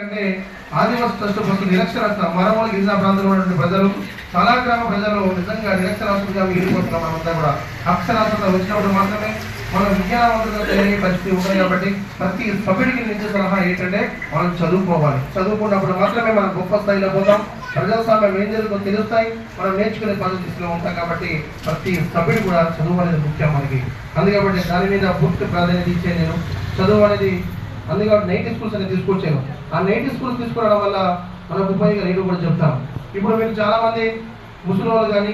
అంటే ఆదివాసీ trust first నిరక్షరాస్త మరమూల గిరిజన ప్రాంతంలో ఉన్నటువంటి ప్రజలు చాలా గ్రామ ప్రజలు నిజంగా నిరక్షరాస్తులుగా మిగిలిపోతున్నాం మనమంతా కూడా అక్షరాస్యత వచ్చినప్పుడు మాత్రమే మనం విజ్ఞానవంతులుగా తెలియని పరిస్థితి ఉంటుంది కాబట్టి ప్రతి సభ్యుడికి నిజ సలహా ఏంటంటే మనం చదువుకోవాలి. చదువుకున్నప్పుడు మాత్రమే మనం గొప్ప స్థాయిలో పోతాం. ప్రజాస్వామ్యం ఏం జరుగుతుందో తెలుస్తాయి. మనం నేర్చుకునే పరిస్థితిలో ఉంటాం కాబట్టి ప్రతి సభ్యుడు కూడా చదువు అనేది ముఖ్యం మనకి. అందుకబట్టి దాని మీద పూర్తి ప్రాధాన్యత ఇచ్చే నేను చదువు అనేది అందుకని నైట్ స్కూల్స్ అనేది తీసుకొచ్చాను ఆ నైట్ స్కూల్స్ తీసుకురావడం వల్ల మనకు ఉపయోగం నేను కూడా చెప్తాను ఇప్పుడు మీరు చాలామంది ముసలి వాళ్ళు కానీ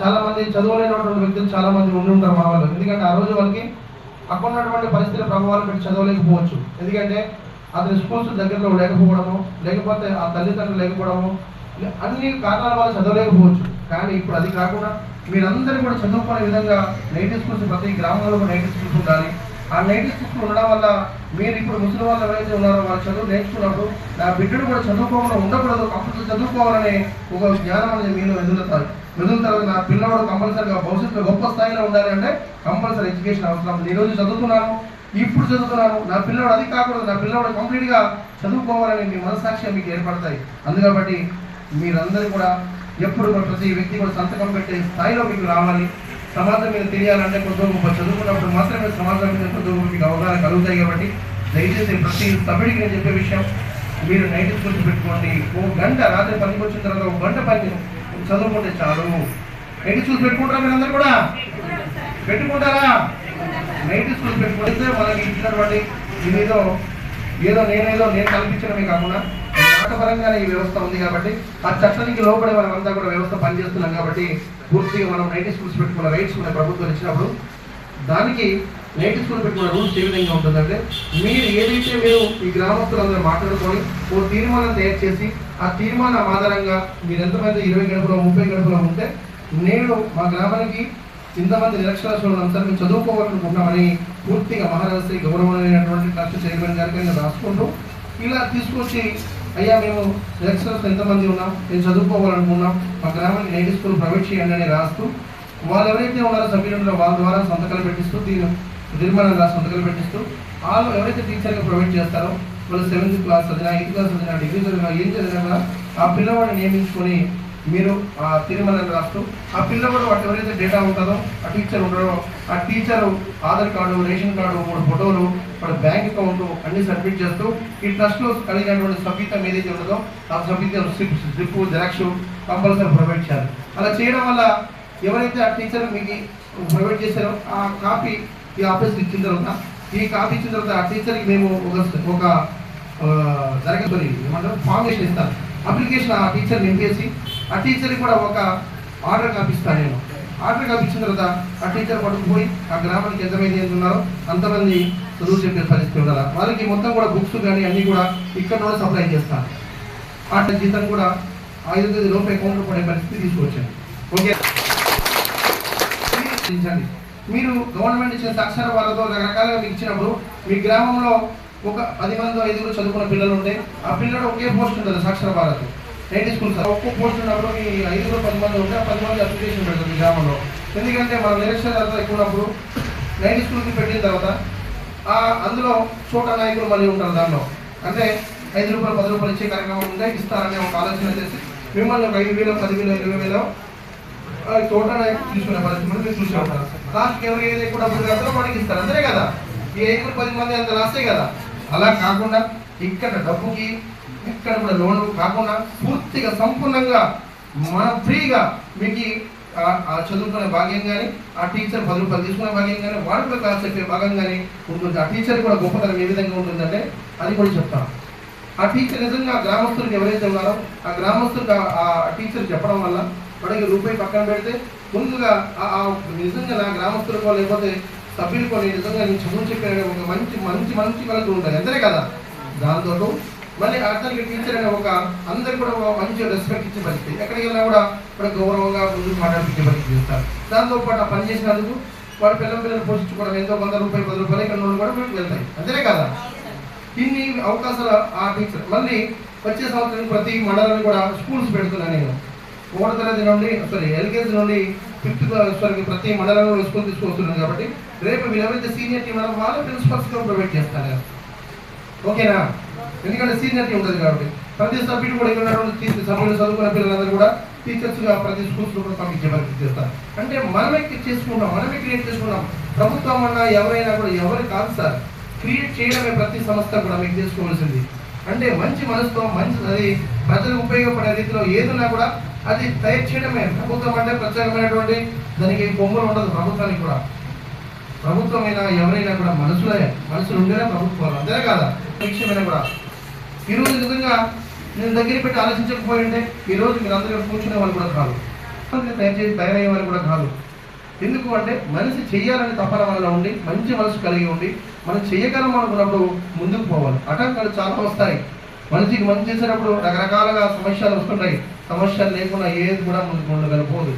చాలామంది చదవలేనటువంటి వ్యక్తులు చాలామంది ఉండి ఉంటారు మన వాళ్ళు. ఎందుకంటే ఆ రోజు వాళ్ళకి అక్కడ ఉన్నటువంటి పరిస్థితుల ప్రభావాలు పెట్టి చదవలేకపోవచ్చు. ఎందుకంటే అతని స్కూల్స్ దగ్గరలో లేకపోవడము లేకపోతే ఆ తల్లిదండ్రులు లేకపోవడము అన్ని కారణాల వల్ల చదవలేకపోవచ్చు. కానీ ఇప్పుడు అది కాకుండా మీరందరూ కూడా చదువుకునే విధంగా నైట్ స్కూల్స్ ప్రతి గ్రామంలో నైట్ స్కూల్స్ ఉండాలి. ఆ నైట్ స్కూల్స్ ఉండడం వల్ల మీరు ఇప్పుడు ముసలి వాళ్ళు ఎవరైతే ఉన్నారో వాళ్ళ చదువు నేర్చుకున్నప్పుడు నా బిడ్డను కూడా చదువుకోకుండా ఉండకూడదు అప్పుడు చదువుకోవాలనే ఒక జ్ఞానం అనేది మీలో ఎదుగుతారు. ఎదుగుతారు నా పిల్లవాడు కంపల్సరీగా భవిష్యత్తులో గొప్ప స్థాయిలో ఉండాలి అంటే కంపల్సరీ ఎడ్యుకేషన్ అవసరం. ఈ రోజు చదువుతున్నాను ఇప్పుడు చదువుతున్నాను నా పిల్లవాడు అది కాకూడదు నా పిల్లవాడు కంప్లీట్గా చదువుకోవాలని మీ మనసాక్షి మీకు ఏర్పడతాయి. అందుకబట్టి మీరందరూ కూడా ఎప్పుడు ప్రతి వ్యక్తి కూడా సంతకం పెట్టే స్థాయిలో మీకు రావాలి. సమాజం మీద తెలియాలంటే కొంచెం గొప్ప చదువుకున్నప్పుడు మాత్రమే సమాజం మీద కొంచెం మీకు అవగాహన కలుగుతాయి కాబట్టి దయచేసి ప్రతి సభ్యుడికి నేను చెప్పే విషయం మీరు నైట్ స్కూల్స్ పెట్టుకోండి. ఓ గంట రాత్రి పనికి వచ్చిన తర్వాత ఒక గంట పని చదువుకుంటే చాలు. నైట్ స్కూల్స్ పెట్టుకుంటారా మీరందరూ కూడా? పెట్టుకుంటారా? నైట్ స్కూల్స్ పెట్టుకుంటే మనకి ఇచ్చినటువంటి ఇదేదో ఏదో నేనేదో నేను కల్పించడమే కాకుండా చట్టపరంగానే ఈ వ్యవస్థ ఉంది కాబట్టి ఆ చట్టానికి లోపడే మనం అంతా కూడా వ్యవస్థ పనిచేస్తున్నాం కాబట్టి పూర్తిగా మనం నైట్ స్కూల్స్ పెట్టుకున్న రైట్స్ మన ప్రభుత్వం ఇచ్చినప్పుడు దానికి నైట్ స్కూల్ పెట్టుకున్న రూల్స్ ఏ విధంగా ఉంటుందంటే మీరు ఏదైతే మీరు ఈ గ్రామస్తులందరూ మాట్లాడుకొని ఓ తీర్మానం తయారు చేసి ఆ తీర్మానం ఆధారంగా మీరు ఎంతమంది ఇరవై గడుపులో ముప్పై గడుపులో ఉంటే నేను మా గ్రామానికి ఇంతమంది నిరక్షరాస్యులను అంతా మేము చదువుకోవాలనుకుంటున్నామని పూర్తిగా మహారాష్ట్ర గౌరవమైనటువంటి ట్రస్ట్ చైర్మన్ గారికి నేను రాసుకుంటూ ఇలా తీసుకొచ్చి అయ్యా మేము నిరక్షరాస్యులు ఎంతమంది ఉన్నాం? నేను చదువుకోవాలనుకున్నాం. మా గ్రామానికి నైట్ స్కూల్ ప్రొవైడ్ చేయండి అని రాస్తూ వాళ్ళు ఎవరైతే ఉన్నారో సభ్యులు వాళ్ళ ద్వారా సంతకాలు పెట్టిస్తూ దీని నిర్మాణం రాసి సంతకాలు పెట్టిస్తూ వాళ్ళు ఎవరైతే టీచర్గా ప్రొవైడ్ చేస్తారో వాళ్ళు సెవెంత్ క్లాస్ చదివినా ఎయిత్ క్లాస్ చదివినా డిగ్రీ చదివినా ఏం చదివినా ఆ పిల్లవాడిని నియమించుకొని మీరు ఆ తీర్మానాన్ని రాస్తూ ఆ పిల్లవాడు వాటి ఎవరైతే డేటా ఉంటుందో ఆ టీచర్ ఉంటారో ఆ teacher Aadhaar card ration card మూడు ఫోటోలు మన బ్యాంక్ అకౌంట్ అన్ని సబ్మిట్ చేస్తూ ఈ ట్రస్ట్లో కలిగినటువంటి సభ్యతం ఏదైతే ఉండదో ఆ సభ్యతం slip slip xerox compulsory provide చేయాలి. అలా చేయడం వల్ల ఎవరైతే ఆ టీచర్ మీకు ప్రొవైడ్ చేశారో ఆ కాపీ ఈ ఆఫీస్కి ఇచ్చిన తర్వాత ఈ కాపీ ఇచ్చిన తర్వాత ఆ టీచర్కి మేము ఒక ఒక జరగబడి ఏమంటారు? ఫార్మేషన్ ఇస్తాను. అప్లికేషన్ ఆ టీచర్ నింపేసి ఆ టీచర్కి కూడా ఒక ఆర్డర్ కాపిస్తాను నేను. ఆర్డర్ కాపీ తర్వాత ఆ టీచర్ పట్టుకుపోయి ఆ గ్రామానికి ఎంతమంది ఎంత ఉన్నారో అంతమంది చదువు చెప్పే పరిస్థితి ఉండాలి వాళ్ళకి మొత్తం కూడా బుక్స్ కానీ అన్నీ కూడా ఇక్కడ కూడా సప్లై చేస్తాను ఆ జీతం కూడా ఐదు తేదీ లోపు అకౌంట్లో పడే పరిస్థితి తీసుకొచ్చాను ఓకే. మీరు గవర్నమెంట్ ఇచ్చిన సాక్షర వాళ్ళతో రకరకాలుగా మీకు ఇచ్చినప్పుడు మీ గ్రామంలో ఒక పది మంది ఐదుగురు చదువుకున్న పిల్లలు ఉంటే ఆ పిల్లడు ఒకే పోస్ట్ ఉంటుంది Saakshar Bharat night school sir. Post ఉన్నప్పుడు మీ ఐదుగురు పది మంది ఉంటే ఆ పది మంది అప్లికేషన్ పెడతారు మీ గ్రామంలో. ఎందుకంటే మన నిరక్షరాలతో ఎక్కువ ఉన్నప్పుడు నైట్ స్కూల్కి పెట్టిన తర్వాత అందులో చోట నాయకులు మళ్ళీ ఉంటారు దానిలో అంటే ఐదు రూపాయలు పది రూపాయలు ఇచ్చే కార్యక్రమం ఉంటే ఇస్తారనే ఒక ఆలోచన చేసి మిమ్మల్ని ఒక ఐదు వేలు పదివేలు ఇరవై వేలు తోట నాయకులు తీసుకునే పరిస్థితి మనం మీరు చూసే ఉంటారు. లాస్ట్కి ఎవరు ఏది ఎక్కువ డబ్బులు కడతారో వాడికి ఇస్తారు. అంతే కదా? ఈ ఐదుగురు పది మంది అంత రాస్తే కదా? అలా కాకుండా ఇక్కడ డబ్బుకి ఇక్కడ కూడా లోన్ కాకుండా పూర్తిగా సంపూర్ణంగా మనం ఫ్రీగా మీకు ఆ- చదువుకునే భాగ్యం కానీ ఆ టీచర్ పది రూపాయలు తీసుకునే భాగ్యం కానీ వాళ్ళతో కూడా క్లాస్ చెప్పే భాగం కానీ ఉంటుంది ఆ టీచర్ కూడా గొప్పతనం ఏ విధంగా ఉంటుందంటే అది కూడా చెప్తాను. ఆ టీచర్ నిజంగా గ్రామస్తులకు ఎవరైతే ఉన్నారో ఆ గ్రామస్తులకు ఆ- టీచర్ చెప్పడం వల్ల వాడికి రూపాయి పక్కన పెడితే ముందుగా ఆ- నిజంగా నా గ్రామస్తులకో లేకపోతే సభ్యులకో నిజంగా నేను చదువు చెప్పిన ఒక మంచి మంచి మంచి వాళ్ళకి ఉంటుంది. అంతే కదా? దాంతో మళ్ళీ అతనికి టీచర్ అనే ఒక అందరికి కూడా ఒక మంచి రెస్పెక్ట్ ఇచ్చే పరిస్థితి. ఎక్కడికి వెళ్ళినా కూడా ఇప్పుడు గౌరవంగా ముందుకు మాట్లాడిపించే పరిస్థితి ఇస్తారు దాంతో పాటు ఆ పని చేసినందుకు వాడు పిల్లల పిల్లలు పోషించుకోవడం ఎంతో వంద రూపాయలు పది రూపాయలు ఇక్కడ నుండి కూడా వీటికి వెళ్తాయి. అంతేనే కదా? ఇన్ని అవకాశాలు ఆ టీచర్ మళ్ళీ వచ్చే సంవత్సరం ప్రతి మండలాన్ని కూడా స్కూల్స్ పెడుతున్నాను నేను. ఒకటో తరగతి నుండి సారీ ఎల్కేజీ నుండి ఫిఫ్త్ క్లాస్ వరకు ప్రతి మండలంలో స్కూల్ తీసుకొస్తున్నాను కాబట్టి రేపు మీరు ఎవరైతే సీనియర్ టీం ఉన్నారో వాళ్ళ ప్రిన్సిపల్స్గా ప్రొవైడ్ చేస్తారు. ఓకేనా? ఎందుకంటే సీనియర్టీ ఉంటుంది కాబట్టి. ప్రతి సభ్యుడు కూడా ఇక్కడ ఉన్నటువంటి సభ్యులు చదువుకున్న పిల్లలందరూ కూడా టీచర్స్గా ప్రతి స్కూల్స్లో కూడా పంపించే పరిస్థితి చేస్తారు. అంటే మనమే చేసుకుంటాం మనమే క్రియేట్ చేసుకున్నాం ప్రభుత్వం అన్నా ఎవరైనా కూడా ఎవరు కాదు సార్. క్రియేట్ చేయడమే ప్రతి సంస్థ కూడా మీకు చేసుకోవాల్సింది. అంటే మంచి మనసుతో మంచి అది ప్రజలకు ఉపయోగపడే రీతిలో ఏదన్నా కూడా అది తయారు చేయడమే. ప్రభుత్వం అంటే ప్రత్యేకమైనటువంటి దానికి కొమ్ములు ఉండదు ప్రభుత్వానికి కూడా. ప్రభుత్వమైనా ఎవరైనా కూడా మనసులే మనసులు ఉండేనే ప్రభుత్వాలు. అంతే కాదా? విషయమైనా కూడా. ఈరోజు నిజంగా నేను దగ్గర పెట్టి ఆలోచించకపోయింటే ఈ రోజు మీరు అందరూ కూర్చునే వాళ్ళు కూడా కాదు. తయారు చేసి తయారయ్యే వాళ్ళు కూడా కాదు. ఎందుకు అంటే మనిషి చేయాలని తపన వల్ల ఉండి మంచి మనసు కలిగి ఉండి మనం చేయగలం అనుకున్నప్పుడు ముందుకు పోవాలి. ఆటంకాలు చాలా వస్తాయి. మనిషికి మంచి చేసేటప్పుడు రకరకాలుగా సమస్యలు వస్తుంటాయి. సమస్యలు లేకుండా ఏది కూడా ముందుకు ఉండగలిపోదు.